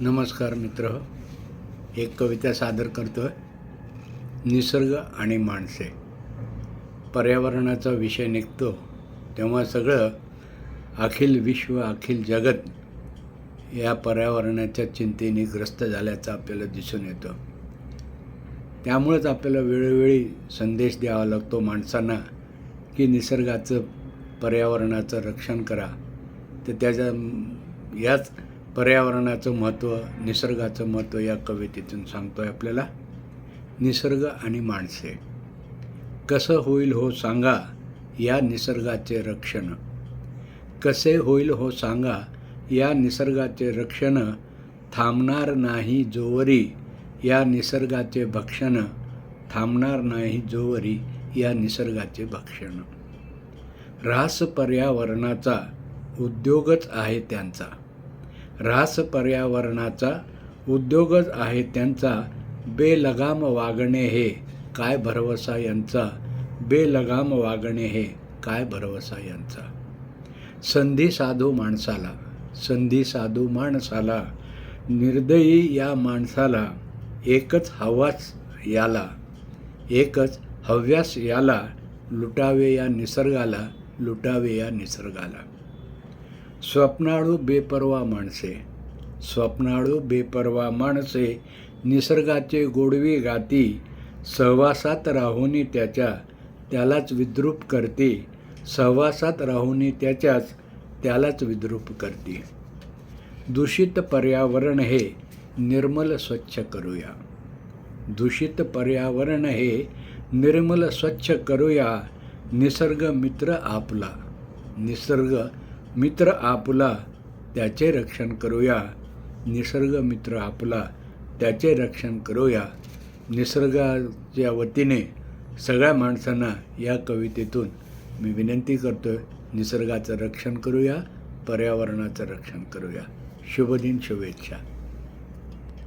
नमस्कार मित्र एक कविता सादर करतोय. निसर्ग आणि माणसे. पर्यावरणाचा विषय निघतो तेव्हा सगळं अखिल विश्व अखिल जगत या पर्यावरणाच्या चिंतेने ग्रस्त झाल्याचं आपल्याला दिसून येतं. त्यामुळेच आपल्याला वेळोवेळी संदेश द्यावा लागतो माणसांना की निसर्गाचं पर्यावरणाचं रक्षण करा. तर त्याच्या याच पर्यावरणाचं महत्त्व निसर्गाचं महत्त्व या कवितेतून सांगतो आहे आपल्याला. निसर्ग आणि माणसे. कसं होईल हो सांगा या निसर्गाचे रक्षण. कसे होईल हो सांगा या निसर्गाचे रक्षण. थांबणार नाही जोवरी या निसर्गाचे भक्षण. थांबणार नाही जोवरी या निसर्गाचे भक्षण. ऱ्हास पर्यावरणाचा उद्योगच आहे त्यांचा. ऱ्हास पर्यावरणाचा उद्योगच आहे त्यांचा बेलगाम वागणे हे. काय भरवसा यांचा? बेलगाम वागणे हे काय भरवसा यांचा? संधी साधू माणसाला संधी साधू माणसाला निर्दयी या माणसाला एकच हवाच याला एकच हव्यास याला लुटावे या निसर्गाला लुटावे या निसर्गाला. स्वप्नाळू बेपरवा माणसे. स्वप्नाळू बेपरवा माणसे. निसर्गाचे गोडवी गाती. सहवासात राहूनी त्याच्या त्यालाच विद्रूप करते. सहवासात राहूनी त्याच्याच त्यालाच विद्रूप करते. दूषित पर्यावरण हे निर्मल स्वच्छ करूया. दूषित पर्यावरण हे निर्मल स्वच्छ करूया. निसर्ग मित्र आपला. निसर्ग मित्र आपला त्याचे रक्षण करूया. निसर्ग मित्र आपला त्याचे रक्षण करूया. निसर्गाच्या वतीने सगळ्या माणसांना या कवितेतून मी विनंती करतो आहे निसर्गाचं रक्षण करूया पर्यावरणाचं रक्षण करूया. शुभदिन शुभेच्छा.